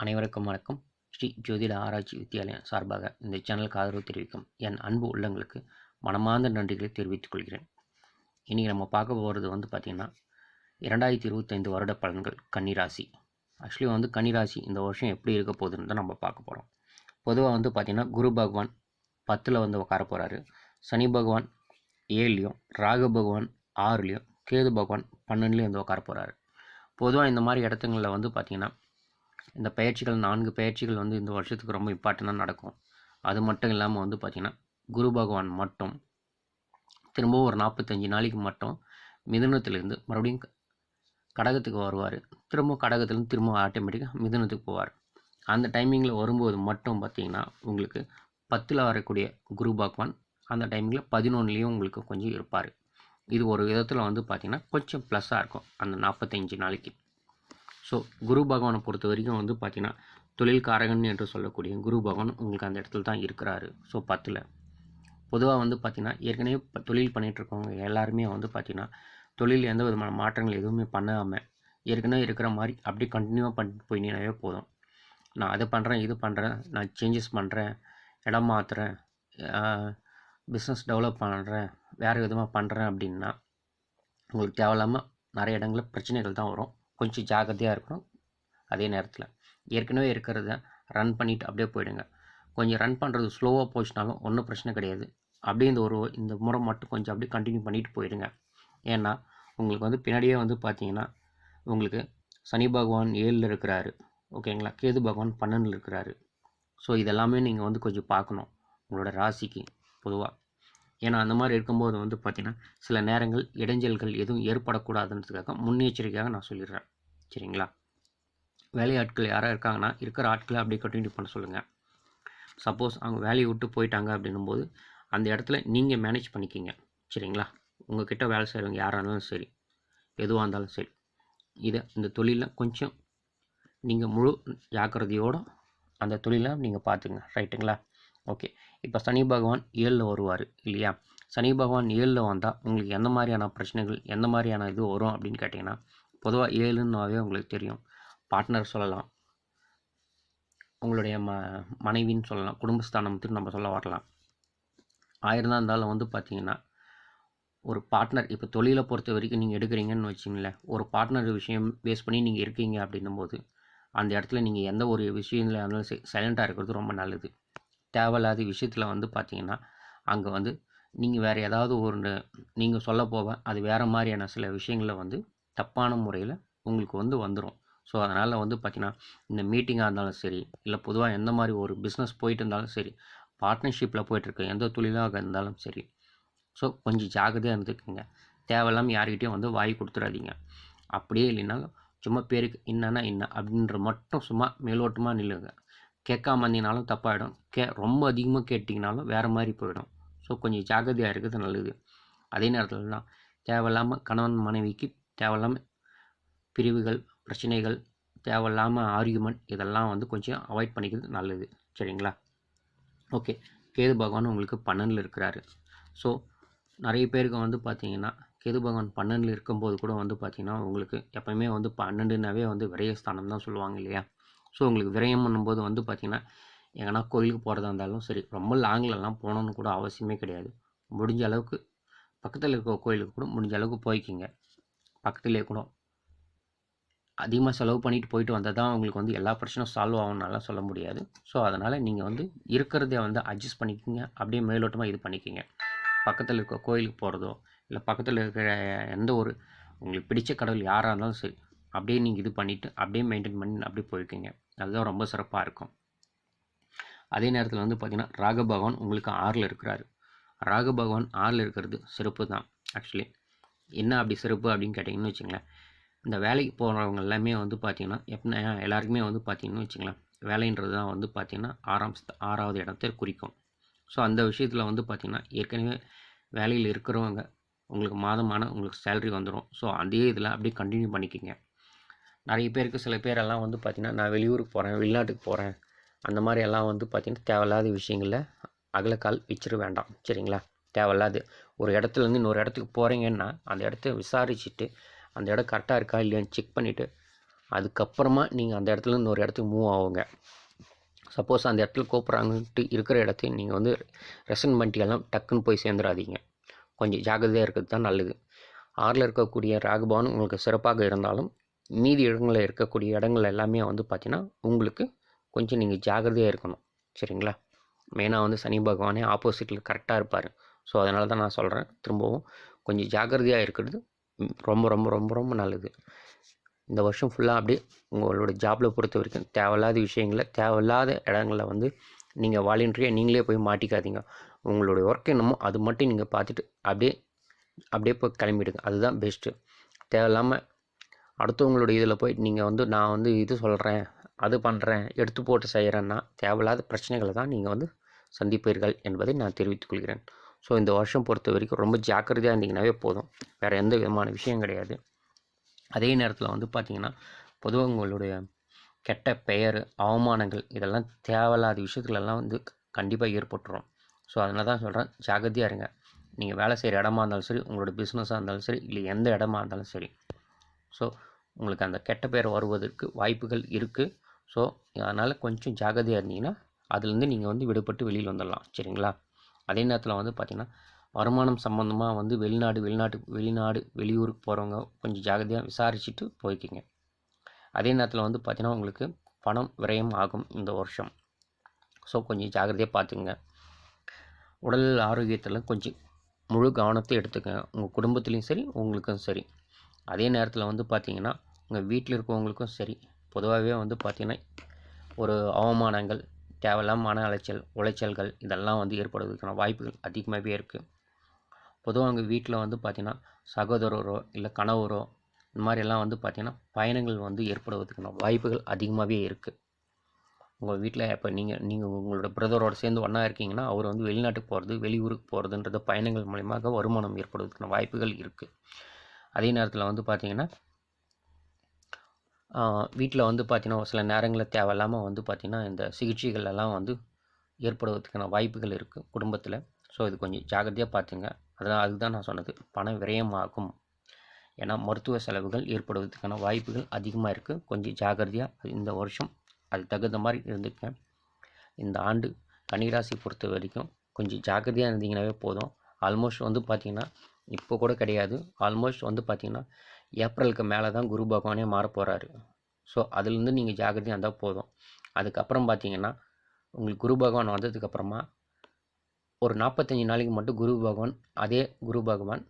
அனைவருக்கும் வணக்கம். ஸ்ரீ ஜோதிட ஆராய்ச்சி வித்யாலயம் சார்பாக இந்த சேனலுக்கு ஆதரவு தெரிவிக்கும் என் அன்பு உள்ளங்களுக்கு மனமார்ந்த நன்றிகளை தெரிவித்துக் கொள்கிறேன். இன்றைக்கி நம்ம பார்க்க போகிறது வந்து பார்த்திங்கன்னா இரண்டாயிரத்தி இருபத்தைந்து வருட பலன்கள் கன்னிராசி. ஆக்சுவலி வந்து கன்னிராசி இந்த வருஷம் எப்படி இருக்க போகுதுன்னு தான் நம்ம பார்க்க போகிறோம் பொதுவாக வந்து பார்த்திங்கன்னா குரு பகவான் பத்தில் வந்து உட்கார போகிறாரு சனி பகவான் ஏழுலையும் ராகு பகவான் ஆறுலையும் கேது பகவான் பன்னெண்டுலேயும் வந்து உட்கார போகிறாரு பொதுவாக இந்த மாதிரி இடத்துங்களில் வந்து பார்த்திங்கன்னா இந்த பயிற்சிகள் நான்கு பயிற்சிகள் வந்து இந்த வருஷத்துக்கு ரொம்ப இம்பார்ட்டண்ட்டாக நடக்கும். அது மட்டும் இல்லாமல் வந்து பார்த்திங்கன்னா குரு பகவான் மட்டும் திரும்பவும் ஒரு நாற்பத்தஞ்சு நாளைக்கு மட்டும் மிதுனத்திலிருந்து மறுபடியும் க- கடகத்துக்கு வருவார். திரும்ப கடகத்துலேருந்து திரும்ப ஆட்டோமேட்டிக்காக மிதுனத்துக்கு போவார். அந்த டைமிங்கில் வரும்போது மட்டும் பார்த்திங்கன்னா உங்களுக்கு பத்தில் வரக்கூடிய குரு பகவான் அந்த டைமிங்கில் பதினொன்றுலேயும் உங்களுக்கு கொஞ்சம் இருப்பார். இது ஒரு விதத்தில் வந்து பார்த்திங்கன்னா கொஞ்சம் ப்ளஸ்ஸாக இருக்கும் அந்த நாற்பத்தஞ்சு நாளைக்கு. ஸோ குரு பகவானை பொறுத்த வரைக்கும் வந்து பார்த்தீங்கன்னா தொழில்காரகன் என்று சொல்லக்கூடிய குரு பகவான் உங்களுக்கு அந்த இடத்துல தான் இருக்கிறாரு. ஸோ பத்தில். பொதுவாக வந்து பார்த்தீங்கன்னா ஏற்கனவே இப்போ தொழில் பண்ணிகிட்ருக்கவங்க எல்லாருமே வந்து பார்த்தீங்கன்னா தொழில் எந்த விதமான மாற்றங்கள் எதுவுமே பண்ணாமல் ஏற்கனவே இருக்கிற மாதிரி அப்படியே கண்டினியூவாக பண்ணிட்டு போயினாவே போதும். நான் அதை பண்ணுறேன் இது பண்ணுறேன் நான் சேஞ்சஸ் பண்ணுறேன் இடம் மாற்றுறேன் பிஸ்னஸ் டெவலப் பண்ணுறேன் வேறு விதமாக பண்ணுறேன் அப்படின்னா உங்களுக்கு தேவையில்லாமல் நிறைய இடங்களில் பிரச்சனைகள் தான் வரும். கொஞ்சம் ஜாக்கிரதையாக இருக்கணும். அதே நேரத்தில் ஏற்கனவே இருக்கிறத ரன் பண்ணிவிட்டு அப்படியே போயிடுங்க. கொஞ்சம் ரன் பண்ணுறது ஸ்லோவாக போச்சுனாலும் ஒன்றும் பிரச்சனை கிடையாது. அப்படியே இந்த ஒரு இந்த முறை மட்டும் கொஞ்சம் அப்படியே கண்டினியூ பண்ணிட்டு போயிடுங்க. ஏன்னா உங்களுக்கு வந்து பின்னாடியே வந்து பார்த்தீங்கன்னா உங்களுக்கு சனி பகவான் ஏழில் இருக்கிறாரு. ஓகேங்களா கேது பகவான் பன்னெண்டில் இருக்கிறாரு. ஸோ இதெல்லாமே நீங்கள் வந்து கொஞ்சம் பார்க்கணும். உங்களோட ராசிக்கு பொதுவாக ஏன்னா அந்த மாதிரி இருக்கும்போது வந்து பார்த்திங்கன்னா சில நேரங்கள் இடைஞ்சல்கள் எதுவும் ஏற்படக்கூடாதுன்றதுக்காக முன்னெச்சரிக்கையாக நான் சொல்லிடுறேன். சரிங்களா? வேலையாட்கள் யாராக இருக்காங்கன்னா இருக்கிற ஆட்களை அப்படியே கண்டினியூ பண்ண சொல்லுங்கள் சப்போஸ் அவங்க வேலையை விட்டு போயிட்டாங்க அப்படின்னும் போது அந்த இடத்துல நீங்கள் மேனேஜ் பண்ணிக்கிங்க. சரிங்களா? உங்ககிட்ட வேலை செய்கிறவங்க யாராக இருந்தாலும் சரி எதுவாக இருந்தாலும் சரி. இதை இந்த தொழிலில் கொஞ்சம் நீங்கள் முழு ஜாக்கிரதையோடு அந்த தொழிலை நீங்கள் பார்த்துங்க. ரைட்டுங்களா? ஓகே. இப்போ சனி பகவான் ஏழில் வருவார் இல்லையா? சனி பகவான் ஏழில் வந்தால் உங்களுக்கு எந்த மாதிரியான பிரச்சனைகள் எந்த மாதிரியான இது வரும் அப்படின்னு கேட்டிங்கன்னா பொதுவாக ஏழுன்னாவே உங்களுக்கு தெரியும். பார்ட்னர் சொல்லலாம். உங்களுடைய ம மனைவின்னு சொல்லலாம். குடும்பஸ்தானத்துக்கு நம்ம சொல்ல வரலாம். ஆயிரம் தான் இருந்தாலும் வந்து பார்த்தீங்கன்னா ஒரு பார்ட்னர் இப்போ தொழிலை பொறுத்த வரைக்கும் நீங்கள் எடுக்கிறீங்கன்னு வச்சிங்களேன் ஒரு பார்ட்னர் விஷயம் பேஸ் பண்ணி நீங்கள் இருக்கீங்க அப்படின்னும் போது அந்த இடத்துல நீங்கள் எந்த ஒரு விஷயத்தில் இருந்தாலும் சரி சைலண்ட்டாக இருக்கிறது ரொம்ப நல்லது. தேவையில்லாத விஷயத்தில் வந்து பார்த்தீங்கன்னா அங்கே வந்து நீங்கள் வேறு ஏதாவது ஒரு நீங்கள் சொல்ல போக அது வேறு மாதிரியான சில விஷயங்களை வந்து தப்பான முறையில் உங்களுக்கு வந்து வந்துடும் ஸோ அதனால் வந்து பார்த்திங்கன்னா இந்த மீட்டிங்காக இருந்தாலும் சரி இல்லை பொதுவாக எந்த மாதிரி ஒரு பிஸ்னஸ் போயிட்டு இருந்தாலும் சரி பார்ட்னர்ஷிப்பில் போயிட்டுருக்க எந்த தொழிலாக இருந்தாலும் சரி ஸோ கொஞ்சம் ஜாக்கிரதையாக இருந்துக்குங்க. தேவையில்லாமல் யார்கிட்டையும் வந்து வாய் கொடுத்துடாதீங்க அப்படியே இல்லைனாலும் சும்மா பேருக்கு என்னன்னா என்ன? அப்படின்ற மட்டும் சும்மா மேலோட்டமாக நில்லுங்க. கேட்காம இருந்தீங்கனாலும் தப்பாயிடும். கே ரொம்ப அதிகமாக கேட்டிங்கனாலும் வேறு மாதிரி போயிடும். ஸோ கொஞ்சம் ஜாக்கிரதையாக இருக்கிறது நல்லது. அதே நேரத்தில் தான் தேவையில்லாமல் கணவன் மனைவிக்கு தேவையில்லாமல் பிரிவுகள் பிரச்சனைகள் தேவையில்லாமல் ஆர்கியூமெண்ட் இதெல்லாம் வந்து கொஞ்சம் அவாய்ட் பண்ணிக்கிறது நல்லது. சரிங்களா? ஓகே கேது பகவான் உங்களுக்கு பன்னெண்டில் இருக்கிறாரு. ஸோ நிறைய பேருக்கு வந்து பார்த்தீங்கன்னா கேது பகவான் பன்னெண்டில் இருக்கும்போது கூட வந்து பார்த்திங்கன்னா உங்களுக்கு எப்பயுமே வந்து பன்னெண்டுனாவே வந்து விரயஸ்தானம் தான் சொல்லுவாங்க இல்லையா? ஸோ உங்களுக்கு விரயம் பண்ணும்போது வந்து பார்த்தீங்கன்னா எங்கன்னா கோயிலுக்கு போகிறதா இருந்தாலும் சரி ரொம்ப லாங்லலாம் போகணுன்னு கூட அவசியமே கிடையாது. முடிஞ்ச அளவுக்கு பக்கத்தில் இருக்கிற கோயிலுக்கு கூட முடிஞ்ச அளவுக்கு போய்க்கிங்க. பக்கத்துலேயே கூட அதிகமாக செலவு பண்ணிட்டு போயிட்டு வந்தால் தான் உங்களுக்கு வந்து எல்லா பிரச்சனையும் சால்வ் ஆகும்னாலாம் சொல்ல முடியாது. ஸோ அதனால் நீங்கள் வந்து இருக்கிறத வந்து அட்ஜஸ்ட் பண்ணிக்கிங்க. அப்படியே மேலோட்டமாக இது பண்ணிக்கிங்க. பக்கத்தில் இருக்க கோயிலுக்கு போகிறதோ இல்லை பக்கத்தில் இருக்கிற எந்த ஒரு உங்களுக்கு பிடித்த கடவுள் யாராக இருந்தாலும் சரி அப்படியே நீங்கள் இது பண்ணிவிட்டு அப்படியே மெயின்டைன் பண்ணி அப்படியே போய்க்கிங்க அதுதான் ரொம்ப சிறப்பாக இருக்கும். அதே நேரத்தில் வந்து பார்த்திங்கன்னா ராக பகவான் உங்களுக்கு ஆறில் இருக்கிறாரு. ராக பகவான் ஆறில் இருக்கிறது சிறப்பு தான் ஆக்சுவலி என்ன அப்படி சிறப்பு அப்படின்னு கேட்டிங்கன்னு வச்சுங்களேன் இந்த வேலைக்கு போகிறவங்க எல்லாமே வந்து பார்த்திங்கன்னா எப்படின்னா எல்லாருக்குமே வந்து பார்த்திங்கன்னு வச்சுங்களேன் வேலைன்றது தான் வந்து பார்த்திங்கன்னா ஆறாம் ஆறாவது இடத்தை குறிக்கும். ஸோ அந்த விஷயத்தில் வந்து பார்த்திங்கன்னா ஏற்கனவே வேலையில் இருக்கிறவங்க உங்களுக்கு மாதமான உங்களுக்கு சேலரி வந்துடும் ஸோ அதே இதில் அப்படியே கண்டினியூ பண்ணிக்கிங்க. நிறைய பேருக்கு சில பேரெல்லாம் வந்து பார்த்திங்கன்னா நான் வெளியூருக்கு போகிறேன் வெளிநாட்டுக்கு போகிறேன் அந்த மாதிரி எல்லாம் வந்து பார்த்திங்கன்னா தேவையில்லாத விஷயங்களில் அகலக்கால் வச்சிட வேண்டாம். சரிங்களா? தேவையில்லாது. ஒரு இடத்துலேருந்து இன்னொரு இடத்துக்கு போகிறீங்கன்னா அந்த இடத்த விசாரிச்சுட்டு அந்த இடம் கரெக்டாக இருக்கா இல்லையான்னு செக் பண்ணிவிட்டு அதுக்கப்புறமா நீங்கள் அந்த இடத்துல இன்னொரு இடத்துக்கு மூவ் ஆகுங்க. சப்போஸ் அந்த இடத்துல கூப்பிட்றாங்கன்ட்டு இருக்கிற இடத்தையும் நீங்கள் வந்து ரெசன் பண்ணிட்டெல்லாம் டக்குன்னு போய் சேர்ந்துடாதீங்க கொஞ்சம் ஜாக்கிரதையாக இருக்கிறது தான் நல்லது. ஆறில் இருக்கக்கூடிய ராகுபவன் உங்களுக்கு சிறப்பாக இருந்தாலும் மீதி இடங்களில் இருக்கக்கூடிய இடங்கள் எல்லாமே வந்து பார்த்திங்கன்னா உங்களுக்கு கொஞ்சம் நீங்கள் ஜாக்கிரதையாக இருக்கணும். சரிங்களா? மெயினாக வந்து சனி பகவானே ஆப்போசிட்டில் கரெக்டாக இருப்பார். ஸோ அதனால தான் நான் சொல்கிறேன் திரும்பவும் கொஞ்சம் ஜாக்கிரதையாக இருக்கிறது ரொம்ப ரொம்ப ரொம்ப ரொம்ப நல்லது. இந்த வருஷம் ஃபுல்லாக அப்படியே உங்களோட ஜாப்பில் பொறுத்த வரைக்கும் தேவையில்லாத விஷயங்களை தேவையில்லாத இடங்களில் வந்து நீங்கள் வாலண்டியாக நீங்களே போய் மாட்டிக்காதீங்க. உங்களுடைய ஒர்க் என்னமோ அது மட்டும் நீங்கள் பார்த்துட்டு அப்படியே அப்படியே போய் கிளம்பிடுங்க. அதுதான் பெஸ்ட்டு தேவையில்லாமல் அடுத்தவங்களுடைய இதில் போய் நீங்கள் வந்து நான் வந்து இது சொல்கிறேன் அது பண்ணுறேன் எடுத்து போட்டு செய்கிறேன்னா தேவையில்லாத பிரச்சனைகளை தான் நீங்கள் வந்து சந்திப்பீர்கள் என்பதை நான் தெரிவித்துக்கொள்கிறேன் ஸோ இந்த வருஷம் பொறுத்த வரைக்கும் ரொம்ப ஜாக்கிரதையாக இருந்தீங்கன்னாவே போதும். வேறு எந்த விதமான விஷயம் கிடையாது. அதே நேரத்தில் வந்து பார்த்திங்கன்னா பொதுவாக உங்களுடைய கெட்ட பெயர் அவமானங்கள் இதெல்லாம் தேவையில்லாத விஷயத்துலலாம் வந்து கண்டிப்பாக ஏற்பட்டுரும். ஸோ அதனால தான் சொல்கிறேன் ஜாக்கிரதையாக இருங்க. நீங்கள் வேலை செய்கிற இடமா இருந்தாலும் சரி உங்களோட பிஸ்னஸாக இருந்தாலும் சரி இல்லை எந்த இடமா இருந்தாலும் சரி. ஸோ உங்களுக்கு அந்த கெட்ட பேர் வருவதற்கு வாய்ப்புகள் இருக்குது ஸோ அதனால் கொஞ்சம் ஜாக்கிரதையாக இருந்தீங்கன்னா அதுலேருந்து நீங்கள் வந்து விடுபட்டு வெளியில் வந்துடலாம் சரிங்களா? அதே நேரத்தில் வந்து பார்த்திங்கன்னா வருமானம் சம்மந்தமாக வந்து வெளிநாடு வெளிநாட்டு வெளிநாடு வெளியூருக்கு போகிறவங்க கொஞ்சம் ஜாகிரதையாக விசாரிச்சுட்டு போய்க்கிங்க. அதே நேரத்தில் வந்து பார்த்திங்கன்னா உங்களுக்கு பணம் விரயம் ஆகும் இந்த வருஷம். ஸோ கொஞ்சம் ஜாக்கிரதையாக பார்த்துங்க உடல் ஆரோக்கியத்தில் கொஞ்சம் முழு கவனத்தை எடுத்துக்கங்க. உங்கள் குடும்பத்துலேயும் சரி உங்களுக்கும் சரி. அதே நேரத்தில் வந்து பார்த்திங்கன்னா உங்கள் வீட்டில் இருக்கவங்களுக்கும் சரி. பொதுவாகவே வந்து பார்த்திங்கன்னா ஒரு அவமானங்கள் தேவையில்லாம மன அலைச்சல் உளைச்சல்கள் இதெல்லாம் வந்து ஏற்படுவதற்கான வாய்ப்புகள் அதிகமாகவே இருக்குது பொதுவாக உங்கள் வீட்டில் வந்து பார்த்திங்கன்னா சகோதரரோ இல்லை கணவரோ இந்த மாதிரி எல்லாம் வந்து பார்த்திங்கன்னா பயணங்கள் வந்து ஏற்படுவதற்கான வாய்ப்புகள் அதிகமாகவே இருக்குது உங்கள் வீட்டில் இப்போ நீங்கள் நீங்கள் உங்களோட பிரதரோட சேர்ந்து ஒன்றா இருக்கீங்கன்னா அவர் வந்து வெளிநாட்டுக்கு போகிறது வெளியூருக்கு போகிறதுன்றது பயணங்கள் மூலியமாக வருமானம் ஏற்படுவதற்கான வாய்ப்புகள் இருக்குது அதே நேரத்தில் வந்து பார்த்திங்கன்னா வீட்டில் வந்து பார்த்திங்கன்னா ஒரு சில நேரங்களில் தேவையில்லாமல் வந்து பார்த்திங்கன்னா இந்த சிகிச்சைகள் எல்லாம் வந்து ஏற்படுவதற்கான வாய்ப்புகள் இருக்குது குடும்பத்தில். ஸோ இது கொஞ்சம் ஜாக்கிரதையாக பார்த்துங்க அதனால் அதுதான் நான் சொன்னது. பணம் விரயமாகும். ஏன்னா மருத்துவ செலவுகள் ஏற்படுவதற்கான வாய்ப்புகள் அதிகமாக இருக்குது கொஞ்சம் ஜாக்கிரதையாக இந்த வருஷம் அது தகுந்த மாதிரி இருந்துக்கேன் இந்த ஆண்டு கன்னிராசி பொறுத்த வரைக்கும் கொஞ்சம் ஜாக்கிரதையாக இருந்தீங்கன்னாவே போதும். ஆல்மோஸ்ட் வந்து பார்த்திங்கன்னா இப்போ கூட கிடையாது. ஆல்மோஸ்ட் வந்து பார்த்திங்கன்னா ஏப்ரலுக்கு மேலே தான் குரு பகவானே மாறப்போகிறாரு ஸோ அதுலேருந்து நீங்கள் ஜாக்கிரதையாக இருந்தால் போதும். அதுக்கப்புறம் பார்த்தீங்கன்னா உங்களுக்கு குரு பகவான் வந்ததுக்கப்புறமா ஒரு நாற்பத்தஞ்சு நாளைக்கு மட்டும் குரு பகவான் அதே குரு பகவான்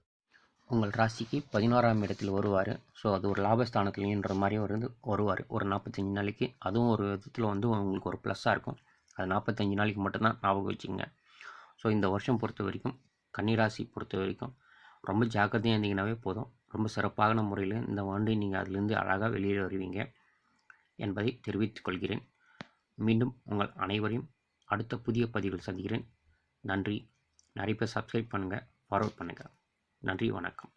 உங்கள் ராசிக்கு பதினோராம் இடத்தில் வருவார். ஸோ அது ஒரு லாபஸ்தானத்துலேன்ற மாதிரி ஒரு இது வருவார். ஒரு நாற்பத்தஞ்சு நாளைக்கு. அதுவும் ஒரு விதத்தில் வந்து உங்களுக்கு ஒரு ப்ளஸ்ஸாக இருக்கும். அது நாற்பத்தஞ்சு நாளைக்கு மட்டும்தான் ஞாபகம் வச்சுங்க ஸோ இந்த வருஷம் பொறுத்த வரைக்கும் கன்னிராசி பொறுத்த வரைக்கும் ரொம்ப ஜாக்கிரதையாக இருந்தீங்கன்னாவே போதும். ரொம்ப சிறப்பான முறையில் இந்த ஆண்டு நீங்கள் அதிலிருந்து அழகாக வெளியே வருவீங்க என்பதை தெரிவித்துக் கொள்கிறேன். மீண்டும் உங்கள் அனைவரையும் அடுத்த புதிய பதிவில் சந்திக்கிறேன். நன்றி. நிறைய பேர் சப்ஸ்கிரைப் பண்ணுங்கள் ஃபார்வர்ட் பண்ணுங்கள் நன்றி வணக்கம்.